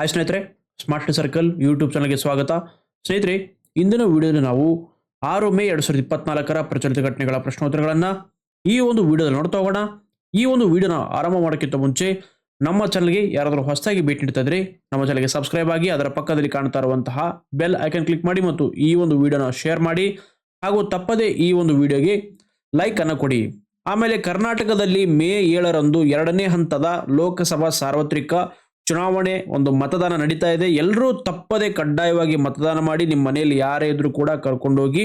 Hi ಸ್ನೇಹಿತರೆ smart circle YouTube ಚಾನಲ್ಗೆ ಸ್ವಾಗತ. ಸ್ನೇಹಿತರೆ, ಇಂದಿನ ವಿಡಿಯೋದಲ್ಲಿ ನಾವು ಆರು ಮೇ ಎರಡು ಸಾವಿರದ ಇಪ್ಪತ್ನಾಲ್ಕರ ಪ್ರಚಲಿತ ಘಟನೆಗಳ ಪ್ರಶ್ನೋತ್ತರಗಳನ್ನು ಈ ಒಂದು ವಿಡಿಯೋದಲ್ಲಿ ನೋಡ್ತಾ ಹೋಗೋಣ. ಈ ಒಂದು ವಿಡಿಯೋನ ಆರಂಭ ಮಾಡೋಕ್ಕಿಂತ ಮುಂಚೆ ನಮ್ಮ ಚಾನಲ್ಗೆ ಯಾರಾದರೂ ಹೊಸದಾಗಿ ಭೇಟಿ ನೀಡ್ತಾ ಇದ್ರೆ ನಮ್ಮ ಚಾನಲ್ಗೆ ಸಬ್ಸ್ಕ್ರೈಬ್ ಆಗಿ ಅದರ ಪಕ್ಕದಲ್ಲಿ ಕಾಣ್ತಾ ಇರುವಂತಹ ಬೆಲ್ ಐಕನ್ ಕ್ಲಿಕ್ ಮಾಡಿ ಮತ್ತು ಈ ಒಂದು ವಿಡಿಯೋನ ಶೇರ್ ಮಾಡಿ. ಹಾಗೂ ತಪ್ಪದೇ ಈ ಒಂದು ವಿಡಿಯೋಗೆ ಲೈಕ್ ಅನ್ನು ಕೊಡಿ. ಆಮೇಲೆ ಕರ್ನಾಟಕದಲ್ಲಿ ಮೇ ಏಳರಂದು ಎರಡನೇ ಹಂತದ ಲೋಕಸಭಾ ಸಾರ್ವತ್ರಿಕ ಚುನಾವಣೆ ಒಂದು ಮತದಾನ ನಡೀತಾ ಇದೆ. ಎಲ್ಲರೂ ತಪ್ಪದೆ ಕಡ್ಡಾಯವಾಗಿ ಮತದಾನ ಮಾಡಿ ನಿಮ್ಮ ಮನೆಯಲ್ಲಿ ಯಾರೇ ಇದ್ರೂ ಕೂಡ ಕರ್ಕೊಂಡೋಗಿ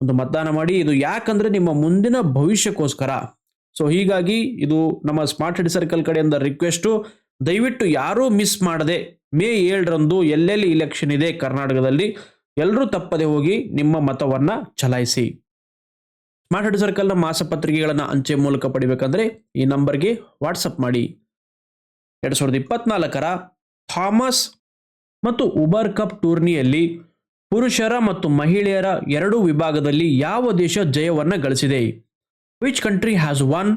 ಒಂದು ಮತದಾನ ಮಾಡಿ. ಇದು ಯಾಕಂದ್ರೆ ನಿಮ್ಮ ಮುಂದಿನ ಭವಿಷ್ಯಕ್ಕೋಸ್ಕರ. ಸೊ ಹೀಗಾಗಿ ಇದು ನಮ್ಮ ಸ್ಮಾರ್ಟ್ ಸಿಟಿ ಸರ್ಕಲ್ ಕಡೆಯಿಂದ ರಿಕ್ವೆಸ್ಟು ದಯವಿಟ್ಟು ಯಾರೂ ಮಿಸ್ ಮಾಡದೆ ಮೇ ಏಳರಂದು ಎಲ್ಲೆಲ್ಲಿ ಇಲೆಕ್ಷನ್ ಇದೆ ಕರ್ನಾಟಕದಲ್ಲಿ ಎಲ್ಲರೂ ತಪ್ಪದೆ ಹೋಗಿ ನಿಮ್ಮ ಮತವನ್ನ ಚಲಾಯಿಸಿ. ಸ್ಮಾರ್ಟ್ ಸಿಟಿ ಸರ್ಕಲ್ನ ಮಾಸಪತ್ರಿಕೆಗಳನ್ನು ಅಂಚೆ ಮೂಲಕ ಪಡಿಬೇಕಂದ್ರೆ ಈ ನಂಬರ್ಗೆ ವಾಟ್ಸಪ್ ಮಾಡಿ. ಎರಡು ಸಾವಿರದ ಇಪ್ಪತ್ನಾಲ್ಕರ ಥಾಮಸ್ ಮತ್ತು ಉಬರ್ ಕಪ್ ಟೂರ್ನಿಯಲ್ಲಿ ಪುರುಷರ ಮತ್ತು ಮಹಿಳೆಯರ ಎರಡೂ ವಿಭಾಗದಲ್ಲಿ ಯಾವ ದೇಶ ಜಯವನ್ನು ಗಳಿಸಿದೆ? Which country has won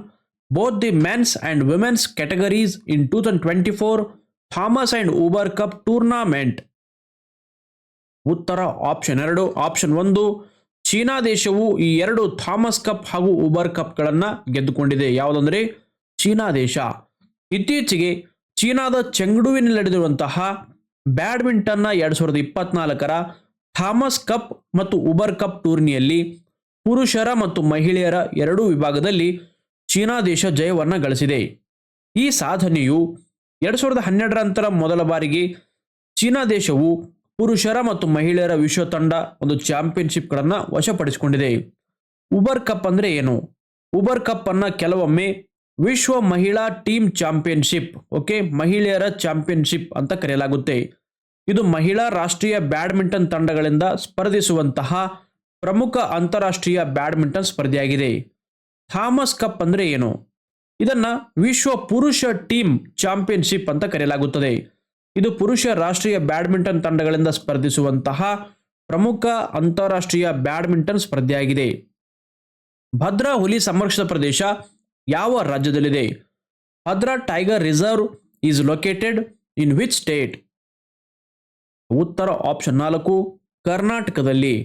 both the men's and women's categories in two thousand twenty four Thomas and Uber cup tournament ಉತ್ತರ ಆಪ್ಷನ್ ಎರಡು ಆಪ್ಷನ್ ಒಂದು, ಚೀನಾ ದೇಶವು ಈ ಎರಡು ಥಾಮಸ್ ಕಪ್ ಹಾಗೂ ಉಬರ್ ಕಪ್ಗಳನ್ನು ಗೆದ್ದುಕೊಂಡಿದೆ. ಯಾವುದಂದರೆ? ಚೀನಾ ದೇಶ. ಇತ್ತೀಚೆಗೆ ಚೀನಾದ ಚೆಂಗ್ಡುವಿನಲ್ಲಿ ನಡೆದಿರುವಂತಹ ಬ್ಯಾಡ್ಮಿಂಟನ್ನ ಎರಡು ಸಾವಿರದ ಇಪ್ಪತ್ನಾಲ್ಕರ ಥಾಮಸ್ ಕಪ್ ಮತ್ತು ಉಬರ್ ಕಪ್ ಟೂರ್ನಿಯಲ್ಲಿ ಪುರುಷರ ಮತ್ತು ಮಹಿಳೆಯರ ಎರಡೂ ವಿಭಾಗದಲ್ಲಿ ಚೀನಾ ದೇಶ ಜಯವನ್ನು ಗಳಿಸಿದೆ. ಈ ಸಾಧನೆಯು ಎರಡು ಸಾವಿರದ ಹನ್ನೆರಡರ ನಂತರ ಮೊದಲ ಬಾರಿಗೆ ಚೀನಾ ದೇಶವು ಪುರುಷರ ಮತ್ತು ಮಹಿಳೆಯರ ವಿಶ್ವ ತಂಡ ಒಂದು ಚಾಂಪಿಯನ್ಶಿಪ್ಗಳನ್ನು ವಶಪಡಿಸಿಕೊಂಡಿದೆ. ಉಬರ್ ಕಪ್ ಅಂದರೆ ಏನು? ಉಬರ್ ಕಪ್ ಅನ್ನ ಕೆಲವೊಮ್ಮೆ ವಿಶ್ವ ಮಹಿಳಾ ಟೀಮ್ ಚಾಂಪಿಯನ್ಶಿಪ್, ಓಕೆ? ಮಹಿಳೆಯರ ಚಾಂಪಿಯನ್ಶಿಪ್ ಅಂತ ಕರೆಯಲಾಗುತ್ತೆ. ಇದು ಮಹಿಳಾ ರಾಷ್ಟ್ರೀಯ ಬ್ಯಾಡ್ಮಿಂಟನ್ ತಂಡಗಳಿಂದ ಸ್ಪರ್ಧಿಸುವಂತಹ ಪ್ರಮುಖ ಅಂತಾರಾಷ್ಟ್ರೀಯ ಬ್ಯಾಡ್ಮಿಂಟನ್ ಸ್ಪರ್ಧೆಯಾಗಿದೆ. ಥಾಮಸ್ ಕಪ್ ಅಂದರೆ ಏನು? ಇದನ್ನ ವಿಶ್ವ ಪುರುಷ ಟೀಮ್ ಚಾಂಪಿಯನ್ಶಿಪ್ ಅಂತ ಕರೆಯಲಾಗುತ್ತದೆ. ಇದು ಪುರುಷ ರಾಷ್ಟ್ರೀಯ ಬ್ಯಾಡ್ಮಿಂಟನ್ ತಂಡಗಳಿಂದ ಸ್ಪರ್ಧಿಸುವಂತಹ ಪ್ರಮುಖ ಅಂತಾರಾಷ್ಟ್ರೀಯ ಬ್ಯಾಡ್ಮಿಂಟನ್ ಸ್ಪರ್ಧೆಯಾಗಿದೆ. ಭದ್ರಾ ಹುಲಿ ಸಂರಕ್ಷಿತ ಪ್ರದೇಶ ಯಾವ ರಾಜ್ಯದಲ್ಲಿದೆ? Bhadra tiger reserve is located in which state? ಉತ್ತರ ಆಪ್ಷನ್ ನಾಲ್ಕು, ಕರ್ನಾಟಕದಲ್ಲಿ.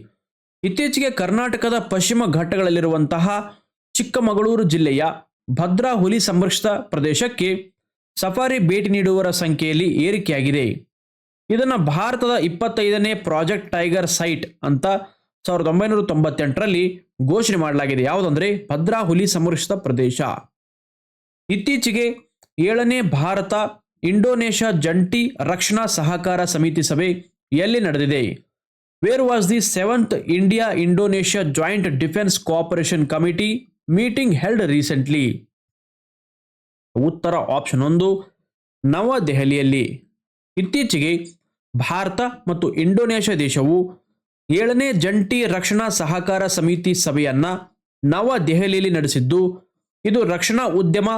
ಇತ್ತೀಚೆಗೆ ಕರ್ನಾಟಕದ ಪಶ್ಚಿಮ ಘಟ್ಟಗಳಲ್ಲಿರುವಂತಹ ಚಿಕ್ಕಮಗಳೂರು ಜಿಲ್ಲೆಯ ಭದ್ರಾ ಹುಲಿ ಸಂರಕ್ಷಿತ ಪ್ರದೇಶಕ್ಕೆ ಸಫಾರಿ ಭೇಟಿ ನೀಡುವರ ಸಂಖ್ಯೆಯಲ್ಲಿ ಏರಿಕೆಯಾಗಿದೆ. ಇದನ್ನು ಭಾರತದ ಇಪ್ಪತ್ತೈದನೇ ಪ್ರಾಜೆಕ್ಟ್ ಟೈಗರ್ ಸೈಟ್ ಅಂತ ಸಾವಿರದ ಒಂಬೈನೂರ ತೊಂಬತ್ತೆಂಟರಲ್ಲಿ ಘೋಷಣೆ ಮಾಡಲಾಗಿದೆ. ಯಾವುದಂದ್ರೆ ಭದ್ರಾ ಹುಲಿ ಸಂರಕ್ಷಿತ ಪ್ರದೇಶ. ಇತ್ತೀಚೆಗೆ ಏಳನೇ ಭಾರತ ಇಂಡೋನೇಷ್ಯಾ ಜಂಟಿ ರಕ್ಷಣಾ ಸಹಕಾರ ಸಮಿತಿ ಸಭೆ ಎಲ್ಲಿ ನಡೆದಿದೆ? Where was the seventh India Indonesia joint defence cooperation committee meeting held recently ಉತ್ತರ ಆಪ್ಷನ್ ಒಂದು, ನವದೆಹಲಿಯಲ್ಲಿ. ಇತ್ತೀಚೆಗೆ ಭಾರತ ಮತ್ತು ಇಂಡೋನೇಷ್ಯಾ ದೇಶವು ಏಳನೇ ಜಂಟಿ ರಕ್ಷಣಾ ಸಹಕಾರ ಸಮಿತಿ ಸಭೆಯನ್ನ ನವದೆಹಲಿಯಲ್ಲಿ ನಡೆಸಿದ್ದು, ಇದು ರಕ್ಷಣಾ ಉದ್ಯಮ,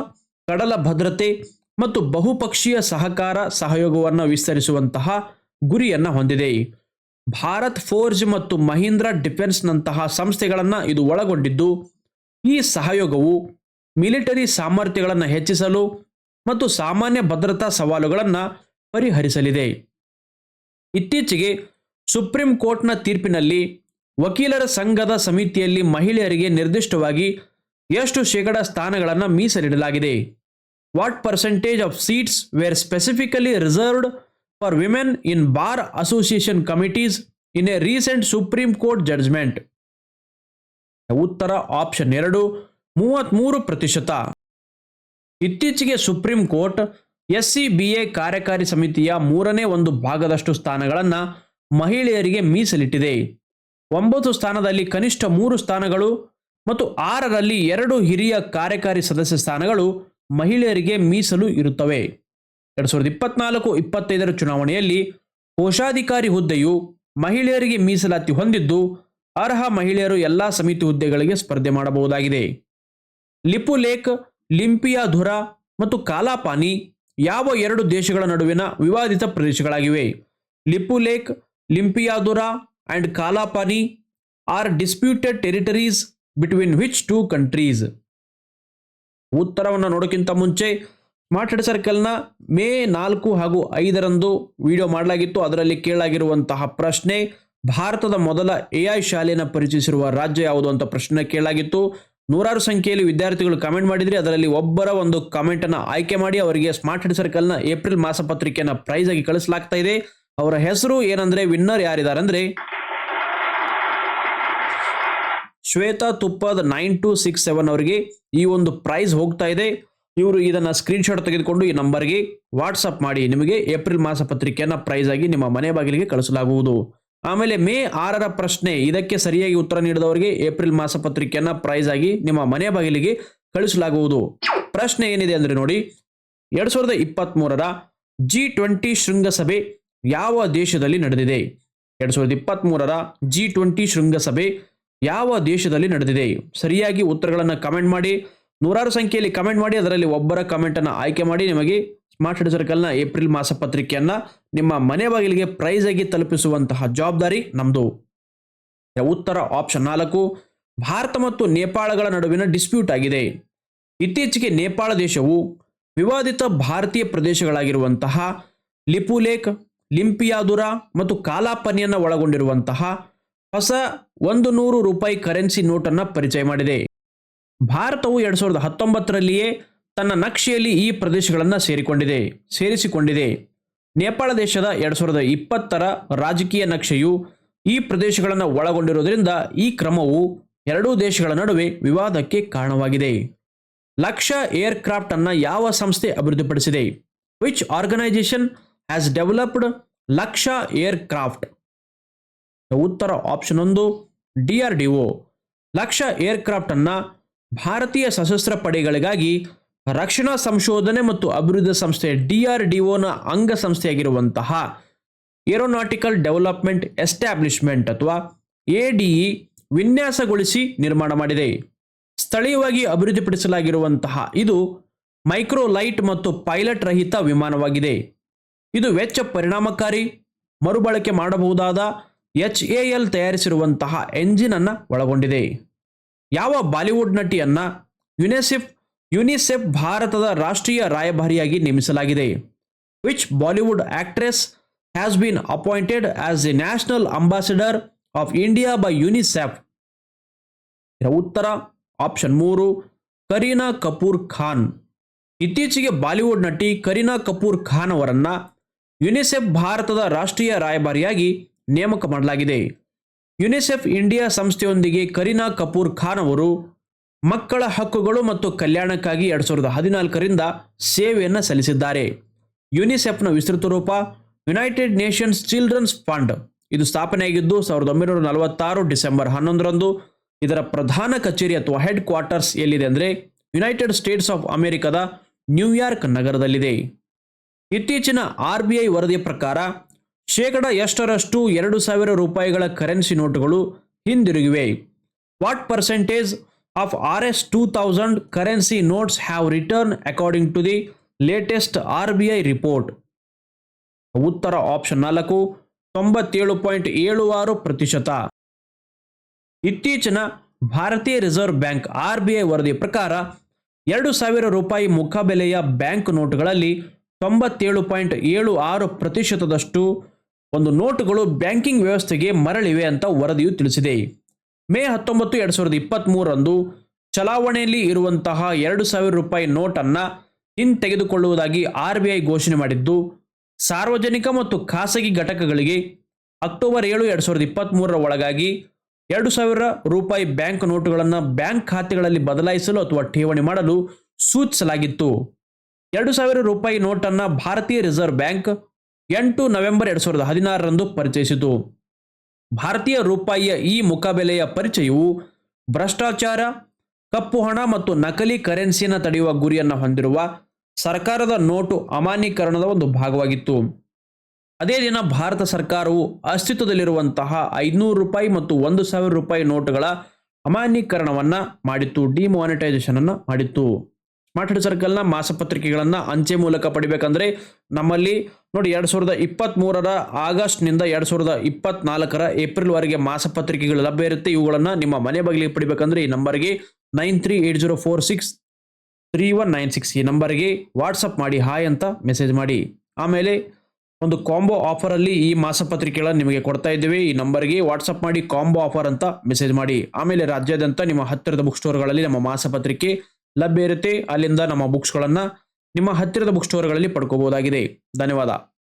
ಕಡಲ ಭದ್ರತೆ ಮತ್ತು ಬಹುಪಕ್ಷೀಯ ಸಹಕಾರ ಸಹಯೋಗವನ್ನು ವಿಸ್ತರಿಸುವಂತಹ ಗುರಿಯನ್ನು ಹೊಂದಿದೆ. ಭಾರತ್ ಫೋರ್ಜ್ ಮತ್ತು ಮಹೀಂದ್ರ ಡಿಫೆನ್ಸ್ನಂತಹ ಸಂಸ್ಥೆಗಳನ್ನು ಇದು ಒಳಗೊಂಡಿದ್ದು, ಈ ಸಹಯೋಗವು ಮಿಲಿಟರಿ ಸಾಮರ್ಥ್ಯಗಳನ್ನು ಹೆಚ್ಚಿಸಲು ಮತ್ತು ಸಾಮಾನ್ಯ ಭದ್ರತಾ ಸವಾಲುಗಳನ್ನು ಪರಿಹರಿಸಲಿದೆ. ಇತ್ತೀಚೆಗೆ ಸುಪ್ರೀಂ ಕೋರ್ಟ್ನ ತೀರ್ಪಿನಲ್ಲಿ ವಕೀಲರ ಸಂಘದ ಸಮಿತಿಯಲ್ಲಿ ಮಹಿಳೆಯರಿಗೆ ನಿರ್ದಿಷ್ಟವಾಗಿ ಎಷ್ಟು ಶೇಕಡ ಸ್ಥಾನಗಳನ್ನು ಮೀಸಲಿಡಲಾಗಿದೆ. What percentage of seats were specifically reserved for women in bar association committees in a recent Supreme Court judgment. ಉತ್ತರ ಆಪ್ಷನ್ ಎರಡು ಮೂವತ್ತ್ಮೂರು ಪ್ರತಿಶತ. ಇತ್ತೀಚೆಗೆ Supreme Court S C B A ಕಾರ್ಯಕಾರಿ ಸಮಿತಿಯ ಮೂರನೇ ಒಂದು ಭಾಗದಷ್ಟು ಸ್ಥಾನಗಳನ್ನು ಮಹಿಳೆಯರಿಗೆ ಮೀಸಲಿಟ್ಟಿದೆ. ಒಂಬತ್ತು ಸ್ಥಾನದಲ್ಲಿ ಕನಿಷ್ಠ ಮೂರು ಸ್ಥಾನಗಳು ಮತ್ತು ಆರರಲ್ಲಿ ಎರಡು ಹಿರಿಯ ಕಾರ್ಯಕಾರಿ ಸದಸ್ಯ ಸ್ಥಾನಗಳು ಮಹಿಳೆಯರಿಗೆ ಮೀಸಲು ಇರುತ್ತವೆ. ಎರಡು ಸಾವಿರದ ಇಪ್ಪತ್ನಾಲ್ಕು ಇಪ್ಪತ್ತೈದರ ಚುನಾವಣೆಯಲ್ಲಿ ಕೋಶಾಧಿಕಾರಿ ಹುದ್ದೆಯು ಮಹಿಳೆಯರಿಗೆ ಮೀಸಲಾತಿ ಹೊಂದಿದ್ದು, ಅರ್ಹ ಮಹಿಳೆಯರು ಎಲ್ಲಾ ಸಮಿತಿ ಹುದ್ದೆಗಳಿಗೆ ಸ್ಪರ್ಧೆ ಮಾಡಬಹುದಾಗಿದೆ. ಲಿಪುಲೇಕ್ ಲಿಂಪಿಯಾಧುರ ಮತ್ತು ಕಾಲಾಪಾನಿ ಯಾವ ಎರಡು ದೇಶಗಳ ನಡುವಿನ ವಿವಾದಿತ ಪ್ರದೇಶಗಳಾಗಿವೆ? Lipulekh Limpiyadhura and Kalapani are disputed territories between which two countries ಉತ್ತರವನ್ನು ನೋಡೋಕ್ಕಿಂತ ಮುಂಚೆ ಸ್ಮಾರ್ಟ್ ಹೆಡ್ ಸರ್ಕಲ್ನ ಮೇ ನಾಲ್ಕು ಹಾಗೂ ಐದರಂದು ವಿಡಿಯೋ ಮಾಡಲಾಗಿತ್ತು. ಅದರಲ್ಲಿ ಕೇಳಾಗಿರುವಂತಹ ಪ್ರಶ್ನೆ, ಭಾರತದ ಮೊದಲ ಎಐ ಶಾಲೆಯನ್ನು ಪರಿಚಯಿಸಿರುವ ರಾಜ್ಯ ಯಾವುದು ಅಂತ ಪ್ರಶ್ನೆ ಕೇಳಾಗಿತ್ತು ನೂರಾರು ಸಂಖ್ಯೆಯಲ್ಲಿ ವಿದ್ಯಾರ್ಥಿಗಳು ಕಮೆಂಟ್ ಮಾಡಿದ್ರಿ. ಅದರಲ್ಲಿ ಒಬ್ಬರ ಒಂದು ಕಾಮೆಂಟ್ ಅನ್ನ ಆಯ್ಕೆ ಮಾಡಿ ಅವರಿಗೆ ಸ್ಮಾರ್ಟ್ ಸರ್ಕಲ್ನ ಏಪ್ರಿಲ್ ಮಾಸ ಪತ್ರಿಕೆಯನ್ನ ಪ್ರೈಸ್ ಆಗಿ ಕಳಿಸಲಾಗ್ತಾ ಇದೆ. ಅವರ ಹೆಸರು ಏನಂದ್ರೆ ವಿನ್ನರ್ ಯಾರಿದ್ದಾರೆ ಅಂದ್ರೆ ಶ್ವೇತಾ ತುಪ್ಪದ ನೈನ್ ಟು ಸಿಕ್ಸ್ ಸೆವೆನ್ ಅವರಿಗೆ ಈ ಒಂದು ಪ್ರೈಸ್ ಹೋಗ್ತಾ ಇದೆ. ಇವರು ಇದನ್ನ ಸ್ಕ್ರೀನ್ಶಾಟ್ ತೆಗೆದುಕೊಂಡು ಈ ನಂಬರ್ಗೆ ವಾಟ್ಸಪ್ ಮಾಡಿ. ನಿಮಗೆ ಏಪ್ರಿಲ್ ಮಾಸ ಪತ್ರಿಕೆಯನ್ನ ಪ್ರೈಸ್ ಆಗಿ ನಿಮ್ಮ ಮನೆ ಬಾಗಿಲಿಗೆ ಕಳಿಸಲಾಗುವುದು. ಆಮೇಲೆ ಮೇ ಆರರ ಪ್ರಶ್ನೆ, ಇದಕ್ಕೆ ಸರಿಯಾಗಿ ಉತ್ತರ ನೀಡಿದವರಿಗೆ ಏಪ್ರಿಲ್ ಮಾಸ ಪತ್ರಿಕೆಯನ್ನ ಪ್ರೈಸ್ ಆಗಿ ನಿಮ್ಮ ಮನೆ ಬಾಗಿಲಿಗೆ ಕಳಿಸಲಾಗುವುದು. ಪ್ರಶ್ನೆ ಏನಿದೆ ಅಂದ್ರೆ ನೋಡಿ, ಎರಡ್ ಸಾವಿರದ ಇಪ್ಪತ್ತ್ ಮೂರರ ಜಿ ಟ್ವೆಂಟಿ ಶೃಂಗಸಭೆ ಯಾವ ದೇಶದಲ್ಲಿ ನಡೆದಿದೆ? ಎರಡ್ ಸಾವಿರದ ಇಪ್ಪತ್ತ್ ಮೂರರ ಜಿ ಟ್ವೆಂಟಿ ಶೃಂಗಸಭೆ ಯಾವ ದೇಶದಲ್ಲಿ ನಡೆದಿದೆ? ಸರಿಯಾಗಿ ಉತ್ತರಗಳನ್ನು ಕಮೆಂಟ್ ಮಾಡಿ. ನೂರಾರು ಸಂಖ್ಯೆಯಲ್ಲಿ ಕಮೆಂಟ್ ಮಾಡಿ. ಅದರಲ್ಲಿ ಒಬ್ಬರ ಕಮೆಂಟನ್ನು ಆಯ್ಕೆ ಮಾಡಿ. ನಿಮಗೆ ಸ್ಮಾರ್ಟ್ ಸಿಟಿ ಸರ್ಕಲ್ನ ಏಪ್ರಿಲ್ ಮಾಸ ಪತ್ರಿಕೆಯನ್ನು ನಿಮ್ಮ ಮನೆ ಬಾಗಿಲಿಗೆ ಪ್ರೈಸ್ ಆಗಿ ತಲುಪಿಸುವಂತಹ ಜವಾಬ್ದಾರಿ ನಮ್ಮದು ಉತ್ತರ ಆಪ್ಷನ್ ನಾಲ್ಕು, ಭಾರತ ಮತ್ತು ನೇಪಾಳಗಳ ನಡುವಿನ ಡಿಸ್ಪ್ಯೂಟ್ ಆಗಿದೆ. ಇತ್ತೀಚೆಗೆ ನೇಪಾಳ ದೇಶವು ವಿವಾದಿತ ಭಾರತೀಯ ಪ್ರದೇಶಗಳಾಗಿರುವಂತಹ ಲಿಪುಲೇಕ್ ಲಿಂಪಿಯಾದುರ ಮತ್ತು ಕಾಲಾಪನಿಯನ್ನು ಒಳಗೊಂಡಿರುವಂತಹ ಹೊಸ ಒಂದು ನೂರು ರೂಪಾಯಿ ಕರೆನ್ಸಿ ನೋಟನ್ನು ಪರಿಚಯ ಮಾಡಿದೆ. ಭಾರತವು ಎರಡು ಸಾವಿರದ ಹತ್ತೊಂಬತ್ತರಲ್ಲಿಯೇ ತನ್ನ ನಕ್ಷೆಯಲ್ಲಿ ಈ ಪ್ರದೇಶಗಳನ್ನು ಸೇರಿಕೊಂಡಿದೆ, ಸೇರಿಸಿಕೊಂಡಿದೆ. ನೇಪಾಳ ದೇಶದ ಎರಡು ಸಾವಿರದ ಇಪ್ಪತ್ತರ ರಾಜಕೀಯ ನಕ್ಷೆಯು ಈ ಪ್ರದೇಶಗಳನ್ನು ಒಳಗೊಂಡಿರುವುದರಿಂದ ಈ ಕ್ರಮವು ಎರಡೂ ದೇಶಗಳ ನಡುವೆ ವಿವಾದಕ್ಕೆ ಕಾರಣವಾಗಿದೆ. ಲಕ್ಷ ಏರ್ಕ್ರಾಫ್ಟ್ ಅನ್ನು ಯಾವ ಸಂಸ್ಥೆ ಅಭಿವೃದ್ಧಿಪಡಿಸಿದೆ? Which organisation has developed Lakshya aircraft. ಉತ್ತರ ಆಪ್ಷನ್ ಒಂದು, D R D O. Lakshya aircraft ಅನ್ನ ಭಾರತೀಯ ಸಶಸ್ತ್ರ ಪಡೆಗಳಿಗಾಗಿ ರಕ್ಷಣಾ ಸಂಶೋಧನೆ ಮತ್ತು ಅಭಿವೃದ್ಧಿ ಸಂಸ್ಥೆ ಡಿ ಆರ್ ಡಿ ಒನ ಅಂಗಸಂಸ್ಥೆಯಾಗಿರುವಂತಹ ಏರೋನಾಟಿಕಲ್ ಡೆವಲಪ್ಮೆಂಟ್ ಎಸ್ಟಾಬ್ಲಿಷ್ಮೆಂಟ್ ಅಥವಾ ಎಡಿಇ ವಿನ್ಯಾಸಗೊಳಿಸಿ ನಿರ್ಮಾಣ ಮಾಡಿದೆ. ಸ್ಥಳೀಯವಾಗಿ ಅಭಿವೃದ್ಧಿಪಡಿಸಲಾಗಿರುವಂತಹ ಇದು ಮೈಕ್ರೋಲೈಟ್ ಮತ್ತು ಪೈಲಟ್ ರಹಿತ ವಿಮಾನವಾಗಿದೆ. ಇದು ವೆಚ್ಚ ಪರಿಣಾಮಕಾರಿ ಮರುಬಳಕೆ ಮಾಡಬಹುದಾದ ಎಚ್ ಎ ಎಲ್ ತಯಾರಿಸಿರುವಂತಹ ಎಂಜಿನ್ ಅನ್ನು ಒಳಗೊಂಡಿದೆ. ಯಾವ ಬಾಲಿವುಡ್ ನಟಿಯನ್ನ ಯುನಿಸೆಫ್ ಯುನಿಸೆಫ್ ಭಾರತದ ರಾಷ್ಟ್ರೀಯ ರಾಯಭಾರಿಯಾಗಿ ನೇಮಿಸಲಾಗಿದೆ. Which Bollywood actress has been appointed as a national ambassador of India by UNICEF? ಉತ್ತರ ಆಪ್ಷನ್ ಮೂರು, ಕರೀನಾ ಕಪೂರ್ ಖಾನ್. ಇತ್ತೀಚೆಗೆ ಬಾಲಿವುಡ್ ನಟಿ ಕರೀನಾ ಕಪೂರ್ ಖಾನ್ ಅವರನ್ನ ಯುನಿಸೆಫ್ ಭಾರತದ ರಾಷ್ಟ್ರೀಯ ರಾಯಭಾರಿಯಾಗಿ ನೇಮಕ ಮಾಡಲಾಗಿದೆ. ಯುನಿಸೆಫ್ ಇಂಡಿಯಾ ಸಂಸ್ಥೆಯೊಂದಿಗೆ ಕರೀನಾ ಕಪೂರ್ ಖಾನ್ ಅವರು ಮಕ್ಕಳ ಹಕ್ಕುಗಳು ಮತ್ತು ಕಲ್ಯಾಣಕ್ಕಾಗಿ ಎರಡು ಸಾವಿರದ ಹದಿನಾಲ್ಕರಿಂದ ಸೇವೆಯನ್ನು ಸಲ್ಲಿಸಿದ್ದಾರೆ. ಯುನಿಸೆಫ್ನ ವಿಸ್ತೃತ ರೂಪ ಯುನೈಟೆಡ್ ನೇಷನ್ಸ್ ಚಿಲ್ಡ್ರನ್ಸ್ ಫಂಡ್. ಇದು ಸ್ಥಾಪನೆಯಾಗಿದ್ದು ಸಾವಿರದ ಒಂಬೈನೂರ ನಲವತ್ತಾರು ಡಿಸೆಂಬರ್ ಹನ್ನೊಂದರಂದು ಇದರ ಪ್ರಧಾನ ಕಚೇರಿ ಅಥವಾ ಹೆಡ್ ಕ್ವಾರ್ಟರ್ಸ್ ಎಲ್ಲಿದೆ ಅಂದರೆ ಯುನೈಟೆಡ್ ಸ್ಟೇಟ್ಸ್ ಆಫ್ ಅಮೆರಿಕದ ನ್ಯೂಯಾರ್ಕ್ ನಗರದಲ್ಲಿದೆ. ಇತ್ತೀಚಿನ ಆರ್ ಬಿ ಐ ವರದಿಯ ಪ್ರಕಾರ ಶೇಕಡ ಎಷ್ಟರಷ್ಟು ಎರಡು ಸಾವಿರ ರೂಪಾಯಿಗಳ ಕರೆನ್ಸಿ ನೋಟುಗಳು ಹಿಂದಿರುಗಿವೆ. What percentage of R S two thousand currency notes have return according to the latest R B I report. ಉತ್ತರ ಆಪ್ಷನ್ ನಾಲ್ಕು, ತೊಂಬತ್ತೇಳು ಪಾಯಿಂಟ್ ಏಳು ಆರು ಪ್ರತಿಶತ. ಇತ್ತೀಚಿನ ಭಾರತೀಯ Reserve Bank R B I ವರದಿ ಪ್ರಕಾರ ಎರಡು ಸಾವಿರ ರೂಪಾಯಿ ಮುಖಬೆಲೆಯ ಬ್ಯಾಂಕ್ ನೋಟುಗಳಲ್ಲಿ ತೊಂಬತ್ತೇಳು ಪಾಯಿಂಟ್ ಏಳು ಆರು ಪ್ರತಿಶತದಷ್ಟು ಒಂದು ನೋಟುಗಳು ಬ್ಯಾಂಕಿಂಗ್ ವ್ಯವಸ್ಥೆಗೆ ಮರಳಿವೆ ಅಂತ ವರದಿಯು ತಿಳಿಸಿದೆ. ಮೇ ಹತ್ತೊಂಬತ್ತು ಎರಡು ಸಾವಿರದ ಇಪ್ಪತ್ತ್ಮೂರರಂದು ಚಲಾವಣೆಯಲ್ಲಿ ಇರುವಂತಹ ಎರಡು ಸಾವಿರ ರೂಪಾಯಿ ನೋಟನ್ನು ಹಿಂತೆಗೆದುಕೊಳ್ಳುವುದಾಗಿ ಆರ್ ಬಿ ಐ ಘೋಷಣೆ ಮಾಡಿದ್ದು, ಸಾರ್ವಜನಿಕ ಮತ್ತು ಖಾಸಗಿ ಘಟಕಗಳಿಗೆ ಅಕ್ಟೋಬರ್ ಏಳು ಎರಡು ಸಾವಿರದ ಇಪ್ಪತ್ತ್ಮೂರರ ಒಳಗಾಗಿ ಎರಡು ಸಾವಿರ ರೂಪಾಯಿ ಬ್ಯಾಂಕ್ ನೋಟುಗಳನ್ನು ಬ್ಯಾಂಕ್ ಖಾತೆಗಳಲ್ಲಿ ಬದಲಾಯಿಸಲು ಅಥವಾ ಠೇವಣಿ ಮಾಡಲು ಸೂಚಿಸಲಾಗಿತ್ತು. ಎರಡು ಸಾವಿರ ರೂಪಾಯಿ ನೋಟನ್ನು ಭಾರತೀಯ ರಿಸರ್ವ್ ಬ್ಯಾಂಕ್ ಎಂಟು ನವೆಂಬರ್ ಎರಡು ಸಾವಿರದ ಹದಿನಾರರಂದು ಪರಿಚಯಿಸಿತು. ಭಾರತೀಯ ರೂಪಾಯಿಯ ಈ ಮುಖಬೆಲೆಯ ಪರಿಚಯವು ಭ್ರಷ್ಟಾಚಾರ, ಕಪ್ಪು ಹಣ ಮತ್ತು ನಕಲಿ ಕರೆನ್ಸಿಯನ್ನು ತಡೆಯುವ ಗುರಿಯನ್ನು ಹೊಂದಿರುವ ಸರ್ಕಾರದ ನೋಟು ಅಮಾನ್ಯೀಕರಣದ ಒಂದು ಭಾಗವಾಗಿತ್ತು. ಅದೇ ದಿನ ಭಾರತ ಸರ್ಕಾರವು ಅಸ್ತಿತ್ವದಲ್ಲಿರುವಂತಹ ಐದುನೂರು ರೂಪಾಯಿ ಮತ್ತು ಒಂದು ಸಾವಿರ ರೂಪಾಯಿ ನೋಟುಗಳ ಅಮಾನ್ಯೀಕರಣವನ್ನು ಮಾಡಿತ್ತು ಡಿಮಾನಿಟೈಸೇಷನ್ ಅನ್ನು ಮಾಡಿತ್ತು. ಸ್ಮಾರ್ಟ್ ಸರ್ಕಲ್ನ ಮಾಸಪತ್ರಿಕೆಗಳನ್ನು ಅಂಚೆ ಮೂಲಕ ಪಡಿಬೇಕಂದ್ರೆ ನಮ್ಮಲ್ಲಿ ನೋಡಿ ಎರಡು ಸಾವಿರದ ಇಪ್ಪತ್ತ್ಮೂರರ ಆಗಸ್ಟ್ನಿಂದ ಎರಡು ಸಾವಿರದ ಇಪ್ಪತ್ನಾಲ್ಕರ ಏಪ್ರಿಲ್ವರೆಗೆ ಮಾಸಪತ್ರಿಕೆಗಳು ಲಭ್ಯ ಇರುತ್ತೆ. ಇವುಗಳನ್ನು ನಿಮ್ಮ ಮನೆ ಬಾಗಿಲಿಗೆ ಪಡಿಬೇಕಂದ್ರೆ ಈ ನಂಬರ್ಗೆ nine three eight zero four six three one nine six ಈ ನಂಬರ್ಗೆ ವಾಟ್ಸಪ್ ಮಾಡಿ ಹಾಯ್ ಅಂತ ಮೆಸೇಜ್ ಮಾಡಿ. ಆಮೇಲೆ ಒಂದು ಕಾಂಬೋ ಆಫರಲ್ಲಿ ಈ ಮಾಸಪತ್ರಿಕೆಗಳನ್ನು ನಿಮಗೆ ಕೊಡ್ತಾ ಇದ್ದೇವೆ. ಈ ನಂಬರ್ಗೆ ವಾಟ್ಸಪ್ ಮಾಡಿ ಕಾಂಬೋ ಆಫರ್ ಅಂತ ಮೆಸೇಜ್ ಮಾಡಿ. ಆಮೇಲೆ ರಾಜ್ಯಾದ್ಯಂತ ನಿಮ್ಮ ಹತ್ತಿರದ ಬುಕ್ ಸ್ಟೋರ್ಗಳಲ್ಲಿ ನಮ್ಮ ಮಾಸಪತ್ರಿಕೆ ಲಭ್ಯ ಇರುತ್ತೆ. ಅಲ್ಲಿಂದ ನಮ್ಮ ಬುಕ್ಸ್ಗಳನ್ನು ನಿಮ್ಮ ಹತ್ತಿರದ ಬುಕ್ ಸ್ಟೋರ್ಗಳಲ್ಲಿ ಪಡ್ಕೋಬಹುದಾಗಿದೆ. ಧನ್ಯವಾದ.